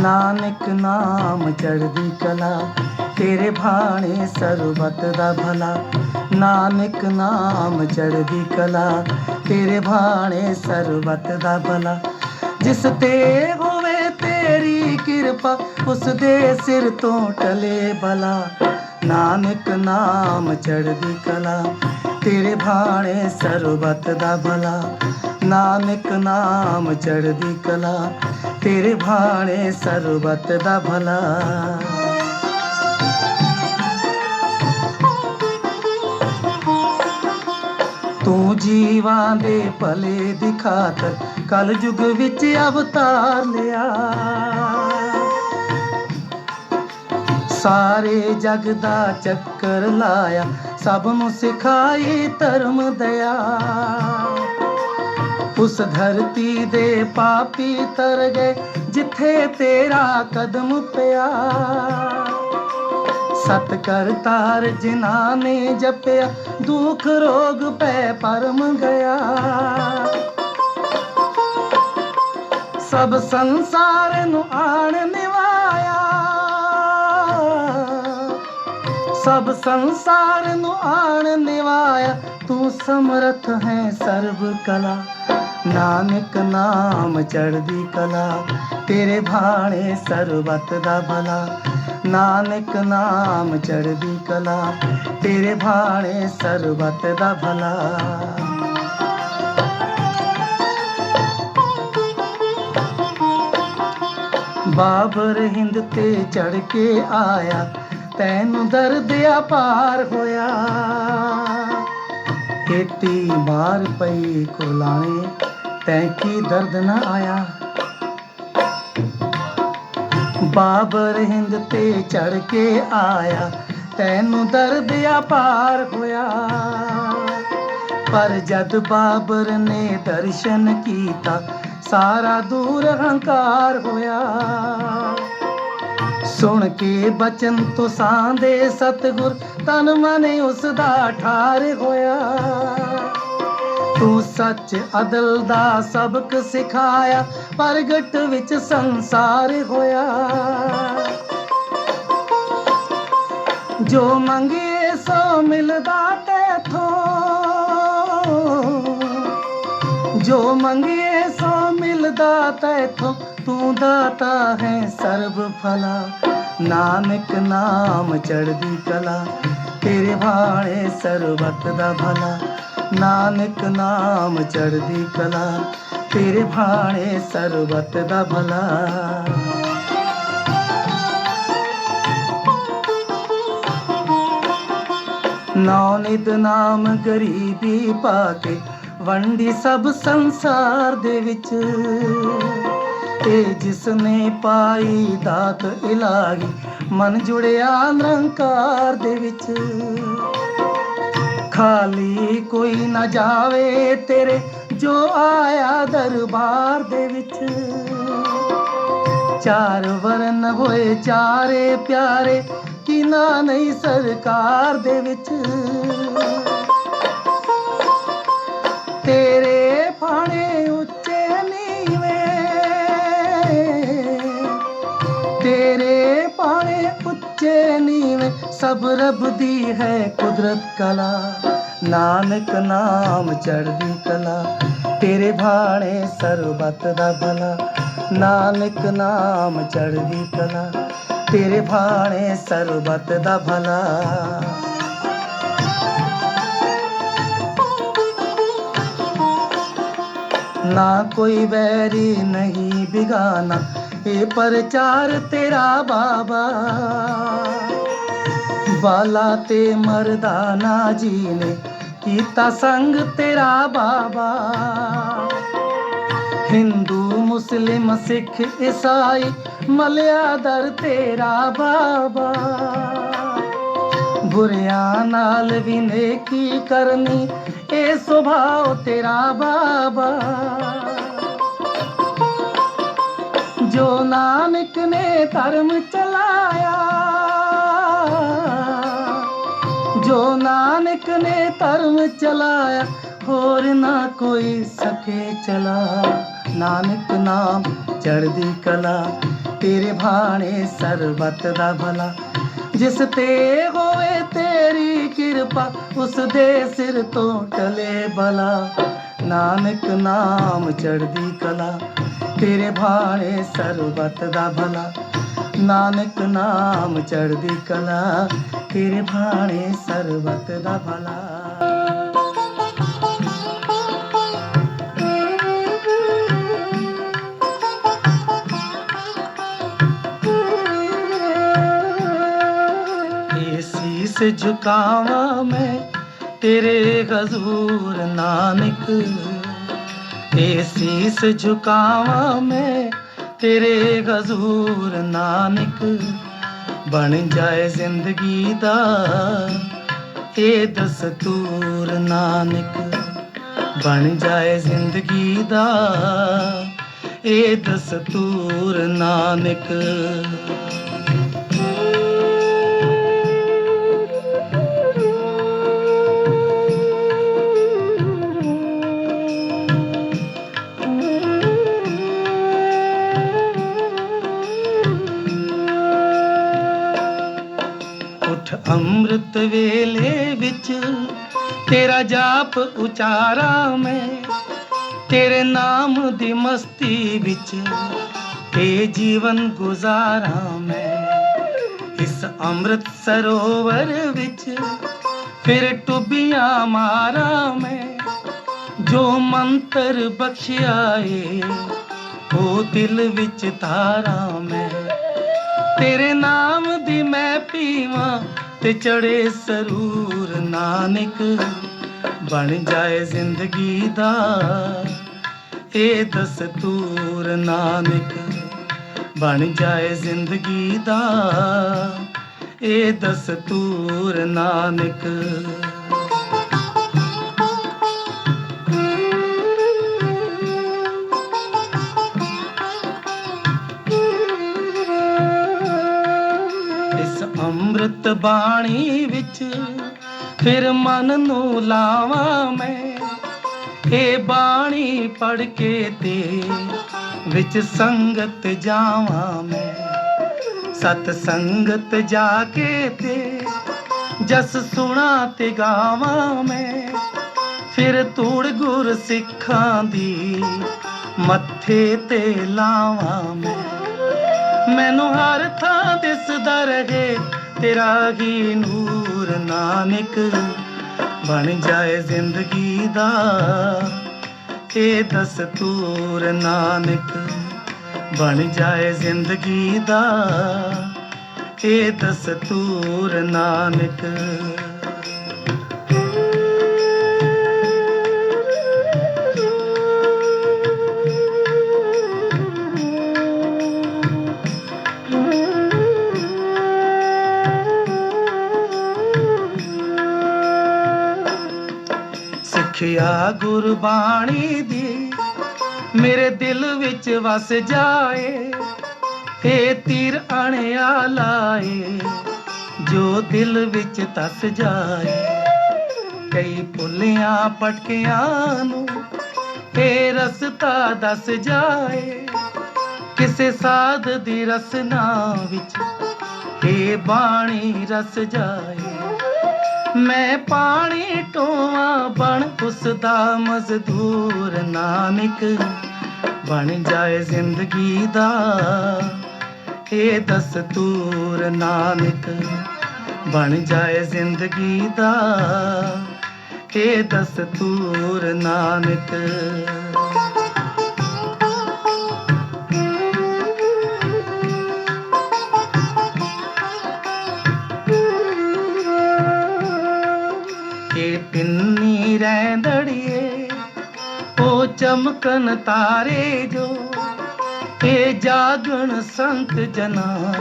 ਨਾਨਕ ਨਾਮ ਚੜ੍ਹਦੀ ਕਲਾ, ਤੇਰੇ ਭਾਣੇ ਸਰਬਤ ਦਾ ਭਲਾ। ਨਾਨਕ ਨਾਮ ਚੜ੍ਹਦੀ ਕਲਾ, ਤੇਰੇ ਭਾਣੇ ਸਰਬਤ ਦਾ ਭਲਾ। ਜਿਸ ਤੇ ਹੋਵੇ ਤੇਰੀ ਕਿਰਪਾ, ਉਸ ਦੇ ਸਿਰ ਤੋਂ ਟਲੇ ਭਲਾ ਨਾਨਕ ਨਾਮ ਚੜ੍ਹਦੀ ਕਲਾ, ਤੇਰੇ ਭਾਣੇ ਸਰਬਤ ਦਾ ਭਲਾ। ਨਾਨਕ ਨਾਮ ਚੜ੍ਹਦੀ ਕਲਾ ਤੇਰੇ ਭਾਣੇ ਸਰਬਤ ਦਾ ਭਲਾ। ਤੂੰ ਜੀਵਾਂ ਦੇ ਭਲੇ ਦੀ ਖਾਤਰ ਕਲ ਯੁਗ ਵਿੱਚ ਅਵਤਾਰ ਲਿਆ। ਸਾਰੇ ਜਗ ਦਾ ਚੱਕਰ ਲਾਇਆ, ਸਭ ਨੂੰ ਸਿਖਾਈ ਧਰਮ ਦਇਆ। ਉਸ ਧਰਤੀ ਦੇ ਪਾਪੀ ਤਰ ਗਏ, ਜਿੱਥੇ ਤੇਰਾ ਕਦਮ ਪਿਆ। ਸਤ ਕਰਤਾਰ ਜਿਨ੍ਹਾਂ ਨੇ ਜਪਿਆ, ਦੁੱਖ ਰੋਗ ਪੈ ਪਰਮ ਗਿਆ। ਸਭ ਸੰਸਾਰ ਨੂੰ ਆਣ ਨਿਵਾਇਆ। ਸਭ ਸੰਸਾਰ ਨੂੰ ਆਣ ਨਿਵਾਇਆ। ਤੂੰ ਸਮਰਥ ਹੈ ਸਰਬ ਕਲਾ। ਨਾਨਕ ਨਾਮ ਚੜ੍ਹਦੀ ਕਲਾ, ਤੇਰੇ ਭਾਣੇ ਸਰਬਤ ਦਾ ਭਲਾ। ਨਾਨਕ ਨਾਮ ਚੜ੍ਹਦੀ ਕਲਾ, ਤੇਰੇ ਭਾਣੇ ਸਰਬਤ ਦਾ ਭਲਾ। ਬਾਬਰ ਹਿੰਦ ਤੇ ਚੜ ਕੇ ਆਇਆ, ਤੈਨੂੰ ਦਰਦ ਅਪਾਰ ਹੋਇਆ। ਖੇਤੀ ਮਾਰ ਪਈ ਕੁਰਲਾਣੇ ਤੈਂ ਕੀ ਦਰਦ ਨਾ ਆਇਆ। ਬਾਬਰ ਹਿੰਦ ਤੇ ਚੜ ਕੇ ਆਇਆ, ਤੈਨੂੰ ਦਰਦ ਅਪਾਰ ਹੋਇਆ। ਪਰ ਜਦ ਬਾਬਰ ਨੇ ਦਰਸ਼ਨ ਕੀਤਾ, ਸਾਰਾ ਦੂਰ ਹੰਕਾਰ ਹੋਇਆ। ਸੁਣ ਕੇ ਬਚਨ ਤੋਂ ਸਾਂਦੇ ਸਤਗੁਰ, ਤਨ ਮਨ ਉਸ ਦਾ ਠਾਰ ਹੋਇਆ। ਤੂੰ ਸੱਚ ਅਦਲ ਦਾ ਸਬਕ ਸਿਖਾਇਆ, ਪ੍ਰਗਟ ਵਿੱਚ ਸੰਸਾਰ ਹੋਇਆ। ਜੋ ਮੰਗੇ ਸੋ ਮਿਲਦਾ ਤੇਥੋਂ। ਜੋ ਮੰਗੇ ਸੋ ਮਿਲਦਾ ਤੈਥੋਂ, ਤੂੰ ਦਾਤਾ ਹੈ ਸਰਬ ਫਲਾ। ਨਾਨਕ ਨਾਮ ਚੜ੍ਹਦੀ ਕਲਾ, ਤੇਰੇ ਭਾਣੇ ਸਰਬਤ ਦਾ ਭਲਾ। ਨਾਨਕ ਨਾਮ ਚੜ੍ਹਦੀ ਕਲਾ, ਤੇਰੇ ਭਾਣੇ ਸਰਬਤ ਦਾ ਭਲਾ। ਨੌ ਨਿਤ ਨਾਮ ਗਰੀਬੀ ਪਾ ਕੇ, ਵੰਡੀ ਸਭ ਸੰਸਾਰ ਦੇ ਵਿੱਚ। ਤੇ ਜਿਸ ਨੇ ਪਾਈ ਦਾਤ ਇਲਾਹੀ, ਮਨ ਜੁੜਿਆ ਨਿਰੰਕਾਰ ਦੇ ਵਿੱਚ। ਖਾਲੀ ਕੋਈ ਨਾ ਜਾਵੇ ਤੇਰੇ, ਜੋ ਆਇਆ ਦਰਬਾਰ ਦੇ ਵਿੱਚ। ਚਾਰ ਵਰਨ ਹੋਏ ਚਾਰੇ ਪਿਆਰੇ ਕਿ ਨਾ ਨਹੀਂ ਸਰਕਾਰ ਦੇ ਵਿੱਚ। ਤੇਰੇ ਫਾਣੇ ਉੱਚੇ ਨੀਵੇਂ ਸਭ ਰੱਬ ਦੀ ਹੈ ਕੁਦਰਤ ਕਲਾ। ਨਾਨਕ ਨਾਮ ਚੜ੍ਹਦੀ ਕਲਾ, ਤੇਰੇ ਭਾਣੇ ਸਰਬਤ ਦਾ ਭਲਾ। ਨਾਨਕ ਨਾਮ ਚੜ੍ਹਦੀ ਕਲਾ, ਤੇਰੇ ਭਾਣੇ ਸਰਬਤ ਦਾ ਭਲਾ। ਨਾ ਕੋਈ ਵੈਰੀ ਨਹੀਂ ਬਿਗਾਨਾ ਇਹ ਪ੍ਰਚਾਰ ਤੇਰਾ ਬਾਬਾ। ਬਾਲਾ ਤੇ ਮਰਦਾਨਾ ਜੀ ਨੇ ਕੀਤਾ ਸੰਗ ਤੇਰਾ ਬਾਬਾ। ਹਿੰਦੂ, ਮੁਸਲਿਮ, ਸਿੱਖ, ਈਸਾਈ ਮਲਿਆ ਦਰ ਤੇਰਾ ਬਾਬਾ। ਬੁਰਿਆਂ ਨਾਲ ਵੀ ਨੇਕੀ ਕਰਨੀ, ਇਹ ਸੁਭਾਅ ਤੇਰਾ ਬਾਬਾ। ਜੋ ਨਾਨਕ ਨੇ ਧਰਮ ਚਲਾਇਆ, ਜੋ ਨਾਨਕ ਨੇ ਧਰਮ ਚਲਾਇਆ, ਹੋਰ ਨਾ ਕੋਈ ਸਕੇ ਚਲਾ। ਨਾਨਕ ਨਾਮ ਚੜ੍ਹਦੀ ਕਲਾ, ਤੇਰੇ ਭਾਣੇ ਸਰਬੱਤ ਦਾ ਭਲਾ। ਜਿਸ ਤੇ ਹੋਵੇ ਤੇਰੀ ਕਿਰਪਾ, ਉਸ ਦੇ ਸਿਰ ਤੋਂ ਟਲੇ ਬਲਾ। ਨਾਨਕ ਨਾਮ ਚੜ੍ਹਦੀ ਕਲਾ ਤੇਰੇ ਭਾਣੇ ਸਰਬਤ ਦਾ ਭਲਾ। ਨਾਨਕ ਨਾਮ ਚੜ੍ਹਦੀ ਕਲਾ, ਤੇਰੇ ਭਾਣੇ ਸਰਬਤ ਦਾ ਭਲਾ। ਸੀਸ ਝੁਕਾਵਾਂ ਮੈਂ, ਤੇਰੇ ਹਜ਼ੂਰ ਨਾਨਕ। ਤੇ ਸੀਸ ਝੁਕਾਵਾਂ ਮੈਂ, ਤੇਰੇ ਗਜ਼ੂਰ ਨਾਨਕ ਬਣ ਜਾਏ ਜ਼ਿੰਦਗੀ ਦਾ ਇਹ ਦਸਤੂਰ ਨਾਨਕ ਬਣ ਜਾਏ ਜ਼ਿੰਦਗੀ ਦਾ ਇਹ ਦਸਤੂਰ ਨਾਨਕ ਵੇਲੇ ਵਿੱਚ ਤੇਰਾ ਜਾਪ ਉਚਾਰਾ ਮੈਂ, ਤੇਰੇ ਨਾਮ ਦੀ ਮਸਤੀ ਵਿੱਚ ਇਹ ਜੀਵਨ ਗੁਜ਼ਾਰਾਂ ਮੈਂ। ਇਸ ਅੰਮ੍ਰਿਤ ਸਰੋਵਰ ਵਿੱਚ ਫਿਰ ਟੁੱਬੀਆਂ ਮਾਰਾਂ ਮੈਂ, ਜੋ ਮੰਤਰ ਬਖਸ਼ਿਆ ਏ ਉਹ ਦਿਲ ਵਿੱਚ ਧਾਰਾਂ ਮੈਂ। ਤੇਰੇ ਨਾਮ ਦੀ ਮੈਂ ਪੀਵਾਂ ਤੇ ਚੜੇ ਸਰੂਰ ਨਾਨਕ ਬਣ ਜਾਏ ਜ਼ਿੰਦਗੀ ਦਾ। ਇਹ ਦਸਤੂਰ ਨਾਨਕ ਬਣ ਜਾਏ ਜ਼ਿੰਦਗੀ ਦਾ। ਇਹ ਦਸਤੂਰ ਨਾਨਕ ਬਾਣੀ ਵਿੱਚ ਫਿਰ ਮਨ ਨੂੰ ਲਾਵਾਂ ਮੈਂ। ਇਹ ਬਾਣੀ ਪੜ ਕੇ ਤੇ ਵਿੱਚ ਸੰਗਤ ਜਾਵਾਂ ਮੈਂ। ਸਤ ਸੰਗਤ ਜਾ ਕੇ ਤੇ ਜਸ ਸੁਣਾ ਤੇ ਗਾਵਾਂ ਮੈਂ। ਫਿਰ ਤੂੜ ਗੁਰ ਸਿੱਖਾਂ ਦੀ ਮੱਥੇ ਤੇ ਲਾਵਾਂ ਮੈਂ। ਮੈਨੂੰ ਹਰ ਥਾਂ ਦਿਸਦਾ ਰਹੇ ਤੇਰਾ ਹੀ ਨੂਰ ਨਾਨਕ ਬਣ ਜਾਏ ਜ਼ਿੰਦਗੀ ਦਾ। ਇਹ ਦਸਤੂਰ ਨਾਨਕ ਬਣ ਜਾਏ ਜ਼ਿੰਦਗੀ ਦਾ। ਇਹ ਦਸਤੂਰ ਨਾਨਕ ਸਿੱਖਿਆ ਗੁਰਬਾਣੀ ਦੀ, ਮੇਰੇ ਦਿਲ ਵਿੱਚ ਵਸ ਜਾਏ ਏ ਤੀਰ ਅਣਿਆ ਲਾਏ, ਜੋ ਦਿਲ ਵਿੱਚ ਤਸ ਜਾਏ। ਕਈ ਭੁੱਲਿਆਂ ਪਟਕਿਆਂ ਨੂੰ ਏ ਰਸਤਾ ਦੱਸ ਜਾਏ, ਕਿਸੇ ਸਾਧ ਦੀ ਰਸਨਾ ਵਿੱਚ ਏ ਬਾਣੀ ਰਸ ਜਾਏ। ਮੈਂ ਪਾਣੀ ਟੋਆ ਬਣ ਉਸ ਦਾ ਮਜ਼ਦੂਰ ਨਾਨਕ, ਬਣ ਜਾਏ ਜ਼ਿੰਦਗੀ ਦਾ, ਇਹ ਦਸਤੂਰ ਨਾਨਕ, ਬਣ ਜਾਏ ਜ਼ਿੰਦਗੀ ਦਾ, ਇਹ ਦਸਤੂਰ ਨਾਨਕ। ਰਹਿੰਦੜੀਏ, ਉਹ ਚਮਕਨ ਤਾਰੇ ਜੋ ਇਹ ਜਾਗਣ ਸੰਤ ਜਨਾ,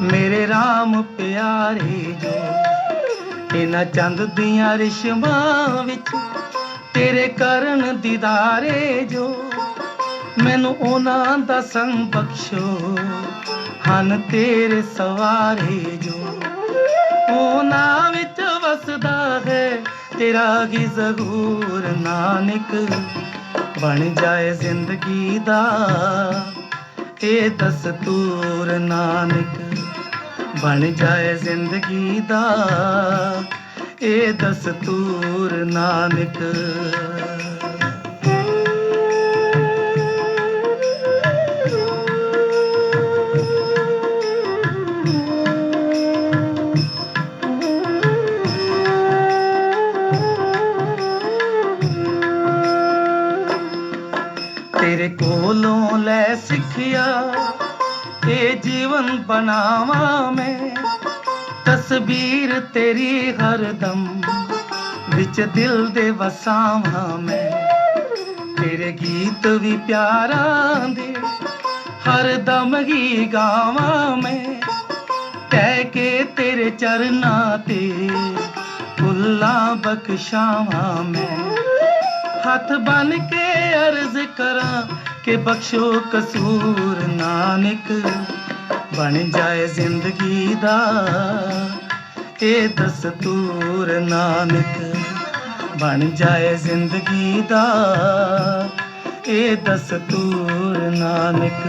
ਮੇਰੇ RAM ਪਿਆਰੇ ਜੋ ਇਹਨਾਂ ਚੰਦ ਦੀਆਂ ਰਿਸ਼ਮਾਂ ਵਿੱਚ ਤੇਰੇ ਕਰਨ ਦੀਦਾਰੇ ਜੋ ਮੈਨੂੰ ਉਹਨਾਂ ਦਾ ਸੰਗ ਬਖਸ਼ੋ, ਹਨ ਤੇਰੇ ਸਵਾਰੇ ਜੋ ਤੇਰਾ ਹੀ ਜ਼ਹੂਰ ਨਾਨਕ ਬਣ ਜਾਏ ਜ਼ਿੰਦਗੀ ਦਾ। ਇਹ ਦਸਤੂਰ ਨਾਨਕ ਬਣ ਜਾਏ ਜ਼ਿੰਦਗੀ ਦਾ। ਇਹ ਦਸਤੂਰ ਨਾਨਕ ਕੋਲੋਂ ਸਿੱਖਿਆ, ਇਹ ਜੀਵਨ ਬਣਾਵਾਂ ਮੈਂ। ਤਸਵੀਰ ਤੇਰੀ ਹਰ ਦਮ ਵਿੱਚ ਦਿਲ ਦੇ ਵਸਾਵਾਂ ਮੈਂ। ਤੇਰੇ ਗੀਤ ਵੀ ਪਿਆਰਾਂ ਦੇ, ਹਰ ਦਮ ਹੀ ਗਾਵਾਂ ਮੈਂ। ਕਹਿ ਕੇ ਤੇਰੇ ਚਰਨਾਂ ਤੇ ਫੁੱਲਾਂ ਬਖਸ਼ਾਵਾਂ ਮੈਂ। ਹੱਥ ਬਨ ਕੇ ਅਰਜ਼ ਕਰਾਂ ਕਿ ਬਖਸ਼ੋ ਕਸੂਰ ਨਾਨਕ, ਬਣ ਜਾਏ ਜ਼ਿੰਦਗੀ ਦਾ। ਇਹ ਦਸਤੂਰ ਨਾਨਕ, ਬਣ ਜਾਏ ਜ਼ਿੰਦਗੀ ਦਾ। ਇਹ ਦਸਤੂਰ ਨਾਨਕ।